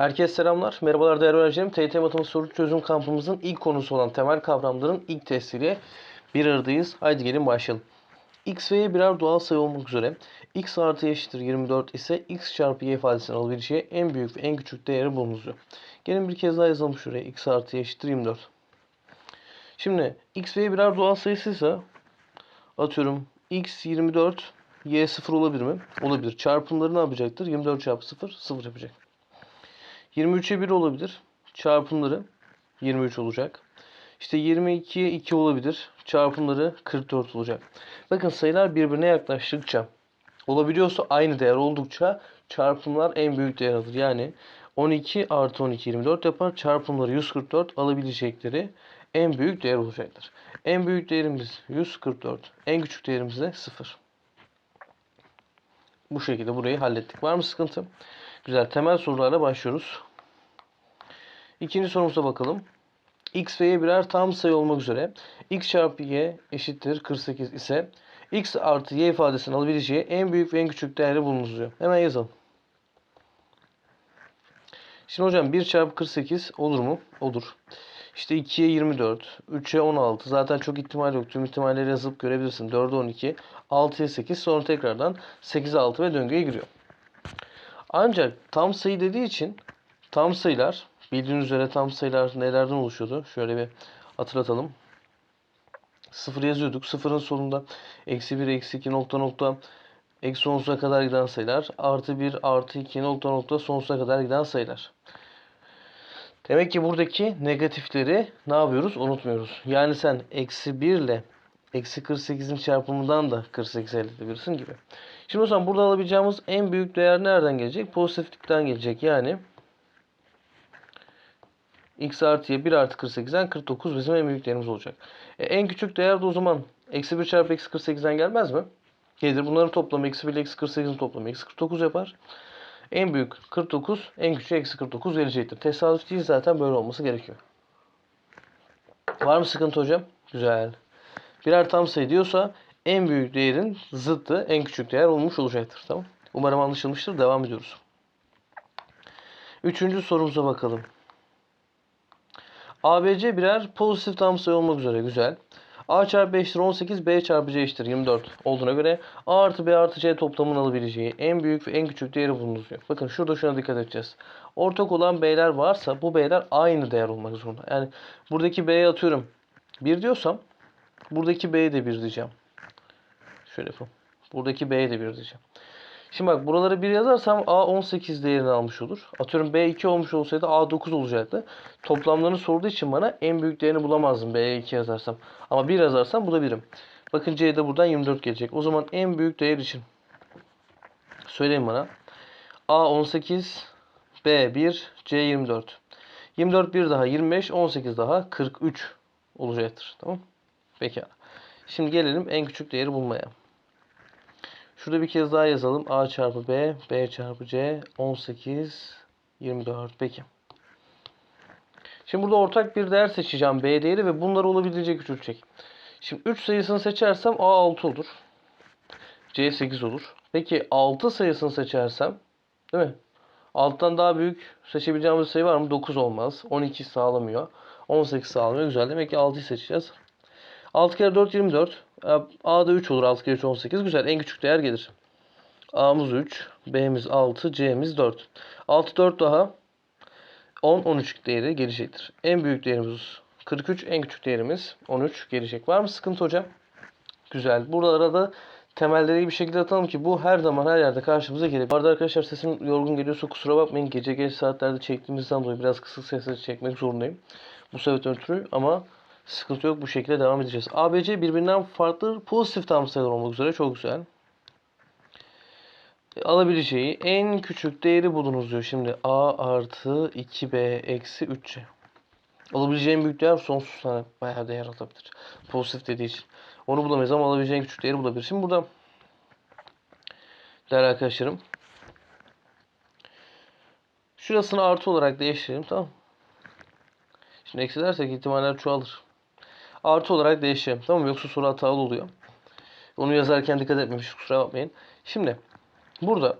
Herkese selamlar. Merhabalar değerli öğrencilerim. TYT Matematik Soru Çözüm kampımızın ilk konusu olan temel kavramların ilk testiyle bir aradayız. Haydi gelin başlayalım. x ve y birer doğal sayı olmak üzere x artı y eşittir 24 ise x çarpı y ifadesini alabileceği en büyük ve en küçük değeri bulunuz diyor. Gelin bir kez daha yazalım şuraya. x artı y eşittir 24. Şimdi x ve y birer doğal sayısıysa atıyorum x 24 y 0 olabilir mi? Olabilir. Çarpımları ne yapacaktır? 24 çarpı 0 0 yapacak. 23'e 1 olabilir. Çarpımları 23 olacak. İşte 22'ye 2 olabilir. Çarpımları 44 olacak. Bakın sayılar birbirine yaklaştıkça olabiliyorsa aynı değer oldukça çarpımlar en büyük değer alır. Yani 12 artı 12 24 yapar. Çarpımları 144 alabilecekleri en büyük değer olacaktır. En büyük değerimiz 144. En küçük değerimiz de 0. Bu şekilde burayı hallettik. Var mı sıkıntı? Güzel. Temel sorularla başlıyoruz. İkinci sorumuza bakalım. x ve y birer tam sayı olmak üzere x çarpı y eşittir 48 ise x artı y ifadesini alabileceği en büyük ve en küçük değeri bulunuz diyor. Hemen yazalım. Şimdi hocam 1 çarpı 48 olur mu? Olur. İşte 2'ye 24, 3'e 16. Zaten çok ihtimal yok. Tüm ihtimalleri yazıp görebilirsin. 4'e 12, 6'ya 8. Sonra tekrardan 8'e 6 ve döngüye giriyor. Ancak tam sayı dediği için tam sayılar bildiğiniz üzere tam sayılar nelerden oluşuyordu? Şöyle bir hatırlatalım. Sıfır yazıyorduk. Sıfırın sonunda eksi 1, eksi 2 nokta nokta eksi sonsuza kadar giden sayılar. Artı 1, artı 2 nokta nokta sonsuza kadar giden sayılar. Demek ki buradaki negatifleri ne yapıyoruz? Unutmuyoruz. Yani sen eksi 1 ile eksi 48'in çarpımından da 48 elde edebilirsin gibi. Şimdi o zaman burada alabileceğimiz en büyük değer nereden gelecek? Pozitiflikten gelecek. Yani x artıya 1 artı 48'den 49 bizim en büyük değerimiz olacak. E, en küçük değer de o zaman eksi 1 çarpı eksi 48'den gelmez mi? Gelir. Bunların toplamı eksi 1 ile eksi 48'in toplamı eksi 49 yapar. En büyük 49, en küçük eksi 49 gelecektir. Tesadüf değil zaten böyle olması gerekiyor. Var mı sıkıntı hocam? Güzel. Birer tam sayı diyorsa en büyük değerin zıttı en küçük değer olmuş olacaktır. Tamam. Umarım anlaşılmıştır. Devam ediyoruz. Üçüncü sorumuza bakalım. ABC birer pozitif tam sayı olmak üzere. Güzel. A çarpı eşittir 18, B çarpı C eşittir 24 olduğuna göre A artı B artı C toplamının alabileceği en büyük ve en küçük değeri bulunuz diyor. Bakın şurada şuna dikkat edeceğiz. Ortak olan B'ler varsa bu B'ler aynı değer olmak zorunda. Yani buradaki B'ye atıyorum 1 diyorsam buradaki B'ye de 1 diyeceğim. Şöyle yapalım. Buradaki B'ye de 1 diyeceğim. Şimdi bak buraları 1 yazarsam A 18 değerini almış olur. Atıyorum B 2 olmuş olsaydı A 9 olacaktı. Toplamlarını sorduğu için bana en büyük değerini bulamazdım B'ye 2 yazarsam. Ama 1 yazarsam bu da 1'im. Bakın C'de buradan 24 gelecek. O zaman en büyük değer için söyleyin bana. A 18, B 1, C 24. 24 bir daha 25, 18 daha 43 olacaktır. Tamam Peki. Şimdi gelelim en küçük değeri bulmaya. Şurada bir kez daha yazalım. A çarpı B, B çarpı C 18, 24. Peki. Şimdi burada ortak bir değer seçeceğim B değeri ve bunları olabildiğince küçültecek. Şimdi 3 sayısını seçersem A 6 olur. C 8 olur. Peki 6 sayısını seçersem değil mi? 6'dan daha büyük seçebileceğimiz sayı var mı? 9 olmaz. 12 sağlamıyor. 18 sağlamıyor. Güzel. Demek ki 6'yı seçeceğiz. 6 kere 4 24. A'da 3 olur. 6 kere 3 18. Güzel. En küçük değer gelir. A'mız 3. B'miz 6. C'miz 4. 6 4 daha 10 13 değeri gelecektir. En büyük değerimiz 43. En küçük değerimiz 13 gelecek. Var mı sıkıntı hocam? Güzel. Buralara da temelleri bir şekilde atalım ki bu her zaman her yerde karşımıza gelir. Bu arada arkadaşlar sesim yorgun geliyorsa kusura bakmayın. Gece geç saatlerde çektiğimizden dolayı biraz kısık sesle çekmek zorundayım. Bu sebepten ötürü ama Sıkıntı yok. Bu şekilde devam edeceğiz. ABC birbirinden farklı pozitif tam sayılar olmak üzere. Çok güzel. E, alabileceği en küçük değeri bulunuz diyor. Şimdi A artı 2B eksi 3C. Alabileceği en büyük değer sonsuz tane bayağı değer alabilir. Pozitif dediği için. Onu bulamayız ama alabileceği en küçük değeri bulabilir. Şimdi burada değerli arkadaşlarım şurasını artı olarak değiştirelim tamam Şimdi eksi dersek ihtimaller çoğalır artı olarak değişeceğim. Tamam mı? Yoksa soru hatalı oluyor. Onu yazarken dikkat etmemiş. Kusura bakmayın. Şimdi burada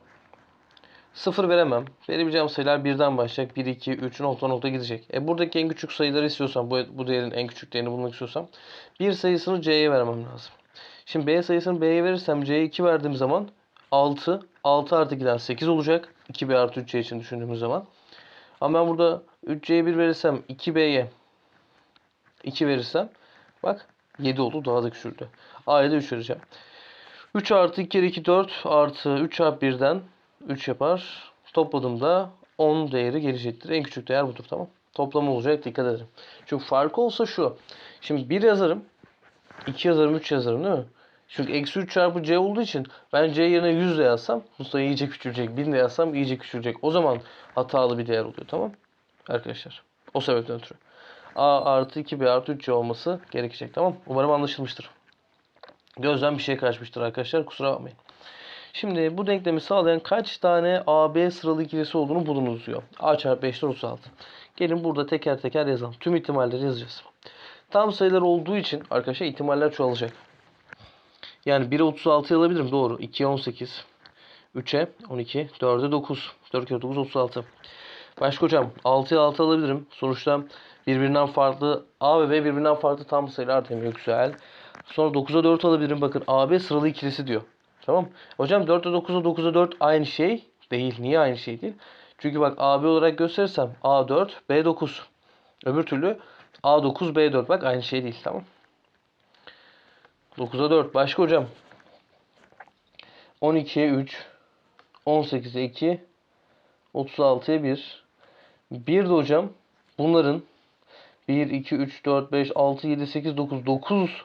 Sıfır veremem. Verebileceğim sayılar birden başlayacak. 1, 2, 3 nokta nokta gidecek. E buradaki en küçük sayıları istiyorsam, bu, bu değerin en küçük değerini bulmak istiyorsam bir sayısını C'ye vermem lazım. Şimdi B sayısını B'ye verirsem C'ye 2 verdiğim zaman 6. 6 artı 2'den 8 olacak. 2B artı 3C için düşündüğümüz zaman. Ama ben burada 3C'ye 1 verirsem 2B'ye 2 verirsem bak 7 oldu daha da küçüldü. A'ya da 3 vereceğim. 3 artı 2 kere 2 4 artı 3 çarpı 1'den 3 yapar. Topladığımda 10 değeri gelecektir. En küçük değer budur tamam. Toplam olacak dikkat edin. Çünkü farkı olsa şu. Şimdi 1 yazarım. 2 yazarım 3 yazarım değil mi? Çünkü eksi 3 çarpı c olduğu için ben c yerine 100 de yazsam bu sayı iyice küçülecek. 1000 de yazsam iyice küçülecek. O zaman hatalı bir değer oluyor tamam Arkadaşlar. O sebepten ötürü. A artı 2b artı 3c olması gerekecek tamam Umarım anlaşılmıştır. Gözden bir şey kaçmıştır arkadaşlar. Kusura bakmayın. Şimdi bu denklemi sağlayan kaç tane AB sıralı ikilisi olduğunu bulunuz diyor. A çarpı 5'te 36. Gelin burada teker teker yazalım. Tüm ihtimalleri yazacağız. Tam sayılar olduğu için arkadaşlar ihtimaller çoğalacak. Yani 1'e 36 alabilirim. Doğru. 2'ye 18. 3'e 12. 4'e 9. 4 kere 9 36. Başka hocam 6'ya 6 alabilirim. Sonuçta birbirinden farklı A ve B birbirinden farklı tam sayılar demiyor. Güzel. Sonra 9'a 4 alabilirim. Bakın AB sıralı ikilisi diyor. Tamam. Hocam 4 ile 9'a 9'a 4 aynı şey değil. Niye aynı şey değil? Çünkü bak AB olarak gösterirsem A4 B9. Öbür türlü A9 B4 bak aynı şey değil. Tamam. 9'a 4. Başka hocam. 12'ye 3. 18'e 2. 36'ya 1. 1 de hocam bunların 1, 2, 3, 4, 5, 6, 7, 8, 9. 9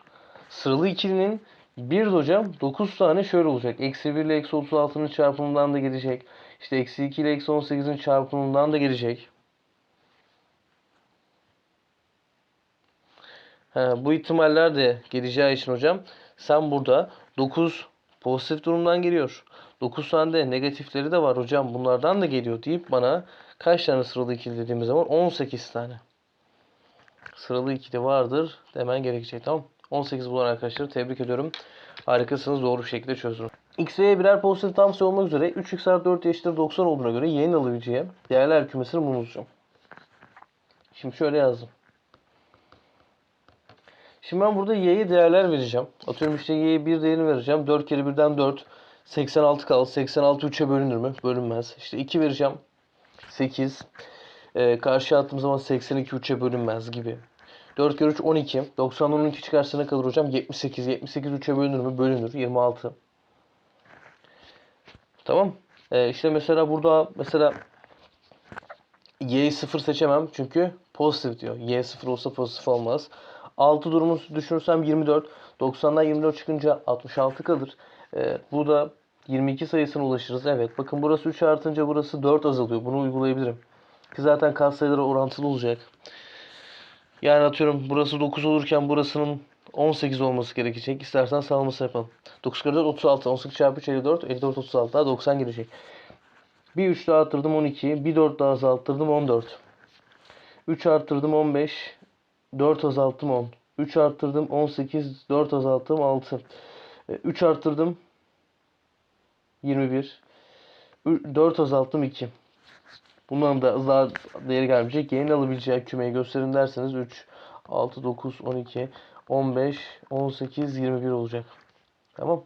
sıralı ikilinin bir de hocam 9 tane şöyle olacak. Eksi 1 ile eksi 36'nın çarpımından da gelecek. İşte eksi 2 ile eksi 18'in çarpımından da gelecek. Ha, bu ihtimaller de geleceği için hocam sen burada 9 pozitif durumdan geliyor. 9 tane de negatifleri de var hocam bunlardan da geliyor deyip bana kaç tane sıralı ikili dediğimiz zaman 18 tane sıralı ikili vardır demen gerekecek tamam 18 bulan arkadaşları tebrik ediyorum. Harikasınız doğru bir şekilde çözdünüz. X ve Y birer pozitif tam sayı olmak üzere 3x artı 4 eşittir 90 olduğuna göre y'nin alabileceği değerler kümesini bulacağım. Şimdi şöyle yazdım. Şimdi ben burada y'ye değerler vereceğim. Atıyorum işte y'ye bir değerini vereceğim. 4 kere 1'den 4. 86 kaldı. 86 3'e bölünür mü? Bölünmez. İşte 2 vereceğim. 8. Ee, karşıya attığım zaman 82 3'e bölünmez gibi. 4 kere 3 12. 90'dan 12 çıkarsa ne kalır hocam? 78. 78 3'e bölünür mü? Bölünür. 26. Tamam. Ee, işte mesela burada mesela y'yi 0 seçemem çünkü pozitif diyor. y 0 olsa pozitif olmaz. 6 durumu düşünürsem 24. 90'dan 24 çıkınca 66 kalır. Ee, burada 22 sayısına ulaşırız. Evet bakın burası 3 artınca burası 4 azalıyor. Bunu uygulayabilirim. Ki zaten katsayıları orantılı olacak. Yani atıyorum burası 9 olurken burasının 18 olması gerekecek. İstersen sağlaması yapalım. 9 kere 4 36. 18 çarpı 3 54. 54 36 daha 90 gelecek. Bir 3 daha arttırdım 12. Bir 4 daha azalttırdım 14. 3 arttırdım 15. 4 azalttım 10. 3 arttırdım 18. 4 azalttım 6. 3 arttırdım 21. 4 azalttım 2. Bunların da daha değeri gelmeyecek. Yeni alabileceği kümeyi gösterin derseniz 3, 6, 9, 12, 15, 18, 21 olacak. Tamam.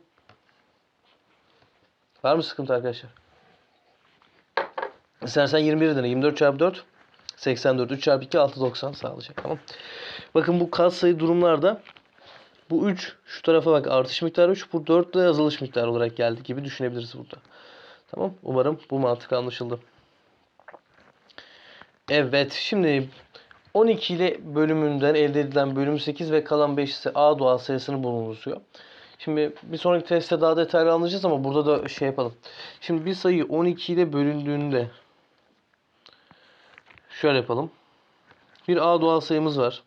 Var mı sıkıntı arkadaşlar? İstersen 21 dene. 24 çarpı 4 84. 3 çarpı 2 6 90 sağlayacak. Tamam. Bakın bu katsayı durumlarda bu 3 şu tarafa bak artış miktarı 3 bu 4 de azalış miktarı olarak geldi gibi düşünebiliriz burada. Tamam. Umarım bu mantık anlaşıldı. Evet. Şimdi 12 ile bölümünden elde edilen bölüm 8 ve kalan 5 ise A doğal sayısını bulunuz diyor. Şimdi bir sonraki testte daha detaylı anlayacağız ama burada da şey yapalım. Şimdi bir sayı 12 ile bölündüğünde şöyle yapalım. Bir A doğal sayımız var.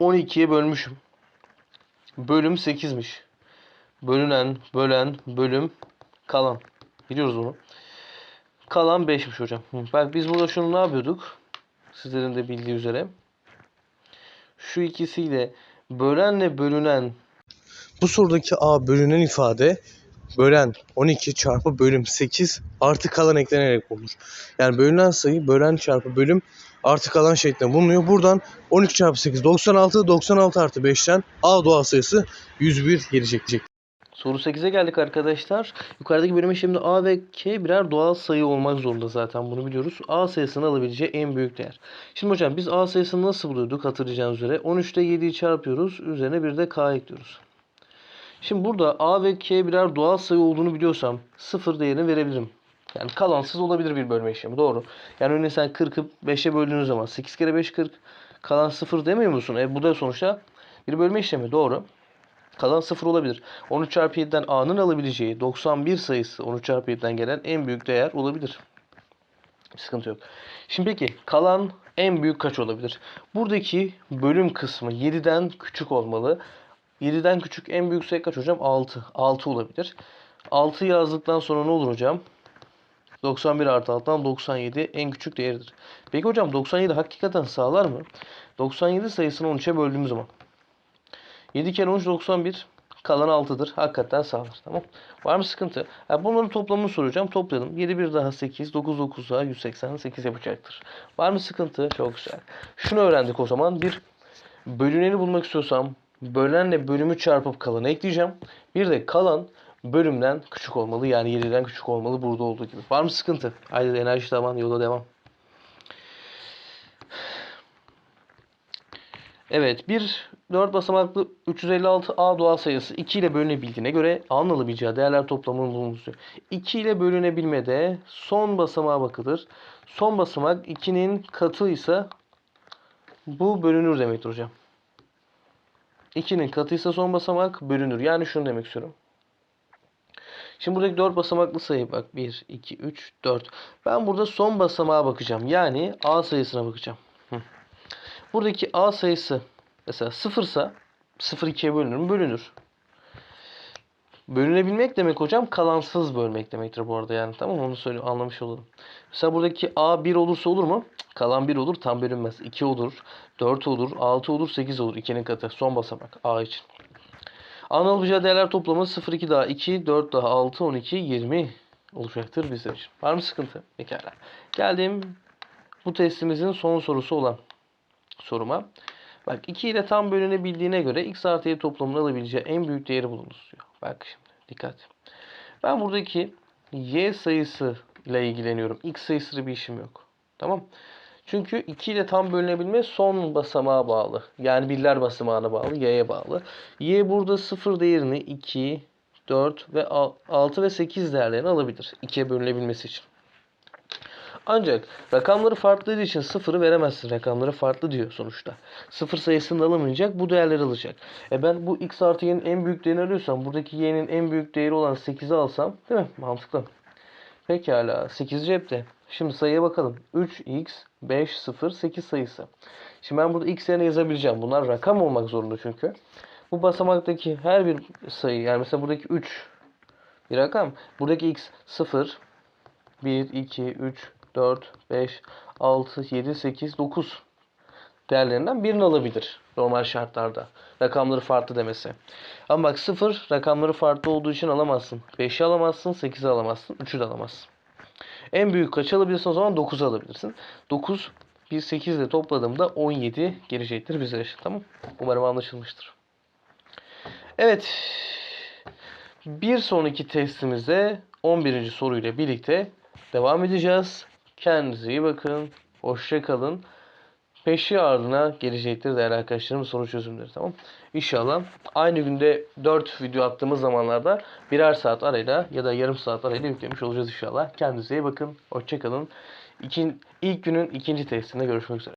12'ye bölmüşüm. Bölüm 8'miş. Bölünen, bölen, bölüm, kalan. Biliyoruz bunu. Kalan 5'miş hocam. Bak biz burada şunu ne yapıyorduk? Sizlerin de bildiği üzere. Şu ikisiyle bölenle bölünen Bu sorudaki A bölünen ifade bölen 12 çarpı bölüm 8 artı kalan eklenerek bulunur. Yani bölünen sayı bölen çarpı bölüm artı kalan şeklinde bulunuyor. Buradan 12 çarpı 8 96 96 artı 5'ten A doğal sayısı 101 gelecek. Soru 8'e geldik arkadaşlar. Yukarıdaki bölüme şimdi A ve K birer doğal sayı olmak zorunda zaten bunu biliyoruz. A sayısını alabileceği en büyük değer. Şimdi hocam biz A sayısını nasıl buluyorduk hatırlayacağınız üzere. 13'te 7'yi çarpıyoruz. Üzerine bir de K ekliyoruz. Şimdi burada A ve K birer doğal sayı olduğunu biliyorsam 0 değerini verebilirim. Yani kalansız olabilir bir bölme işlemi. Doğru. Yani örneğin sen 40'ı 5'e böldüğün zaman 8 kere 5 40. Kalan 0 demiyor musun? E bu da sonuçta bir bölme işlemi. Doğru. Kalan 0 olabilir. 13 çarpı 7'den A'nın alabileceği 91 sayısı 13 çarpı 7'den gelen en büyük değer olabilir. Bir sıkıntı yok. Şimdi peki kalan en büyük kaç olabilir? Buradaki bölüm kısmı 7'den küçük olmalı. 7'den küçük en büyük sayı kaç hocam? 6. 6 olabilir. 6 yazdıktan sonra ne olur hocam? 91 artı 6'dan 97 en küçük değeridir. Peki hocam 97 hakikaten sağlar mı? 97 sayısını 13'e böldüğümüz zaman 7 kere 13 91 kalan 6'dır. Hakikaten sağlar. Tamam. Var mı sıkıntı? Ha, bunların toplamını soracağım. Toplayalım. 7 bir daha 8, 9 9 daha 188 yapacaktır. Var mı sıkıntı? Çok güzel. Şunu öğrendik o zaman. Bir bölüneni bulmak istiyorsam bölenle bölümü çarpıp kalanı ekleyeceğim. Bir de kalan bölümden küçük olmalı. Yani 7'den küçük olmalı burada olduğu gibi. Var mı sıkıntı? Haydi enerji tavan yola devam. Evet bir 4 basamaklı 356 A doğal sayısı 2 ile bölünebildiğine göre A'nın alabileceği değerler toplamının bulunması. 2 ile bölünebilmede son basamağa bakılır. Son basamak 2'nin katı ise bu bölünür demektir hocam. 2'nin katıysa son basamak bölünür. Yani şunu demek istiyorum. Şimdi buradaki 4 basamaklı sayı bak 1, 2, 3, 4. Ben burada son basamağa bakacağım. Yani A sayısına bakacağım. Buradaki A sayısı mesela 0 ise 0 2'ye bölünür mü? Bölünür. Bölünebilmek demek hocam kalansız bölmek demektir bu arada yani. Tamam? Onu söyle anlamış olalım. Mesela buradaki A 1 olursa olur mu? Kalan 1 olur tam bölünmez. 2 olur, 4 olur, 6 olur, 8 olur. 2'nin katı. Son basamak A için. Alabileceği değerler toplamı 0, 2 daha 2, 4 daha 6, 12, 20 olacaktır bizler için. Var mı sıkıntı? Pekala. Geldim bu testimizin son sorusu olan soruma. Bak 2 ile tam bölünebildiğine göre x artı y toplamının alabileceği en büyük değeri bulunuz diyor. Bak şimdi dikkat. Ben buradaki y sayısı ile ilgileniyorum. x sayısıyla bir işim yok. Tamam. Çünkü 2 ile tam bölünebilme son basamağa bağlı. Yani birler basamağına bağlı. Y'ye bağlı. Y burada 0 değerini 2, 4 ve 6 ve 8 değerlerini alabilir. 2'ye bölünebilmesi için. Ancak rakamları farklı için sıfırı veremezsin. Rakamları farklı diyor sonuçta. Sıfır sayısını alamayacak. Bu değerleri alacak. E ben bu x artı y'nin en büyük değerini arıyorsam buradaki y'nin en büyük değeri olan 8'i alsam değil mi? Mantıklı. Pekala. 8 cepte. Şimdi sayıya bakalım. 3x 5 0 8 sayısı. Şimdi ben burada x yerine yazabileceğim. Bunlar rakam olmak zorunda çünkü. Bu basamaktaki her bir sayı yani mesela buradaki 3 bir rakam. Buradaki x 0 1 2 3 4, 5, 6, 7, 8, 9 değerlerinden birini alabilir normal şartlarda. Rakamları farklı demesi. Ama bak 0 rakamları farklı olduğu için alamazsın. 5'i alamazsın, 8'i alamazsın, 3'ü de alamazsın. En büyük kaçı alabilirsin o zaman 9'u alabilirsin. 9 bir 8 ile topladığımda 17 gelecektir bize. Tamam. Umarım anlaşılmıştır. Evet. Bir sonraki testimizde 11. soruyla birlikte devam edeceğiz. Kendinize iyi bakın. Hoşça kalın. Peşi ardına gelecektir değerli arkadaşlarım soru çözümleri tamam. İnşallah aynı günde 4 video attığımız zamanlarda birer saat arayla ya da yarım saat arayla yüklemiş olacağız inşallah. Kendinize iyi bakın. Hoşça kalın. İkin, ilk günün ikinci testinde görüşmek üzere.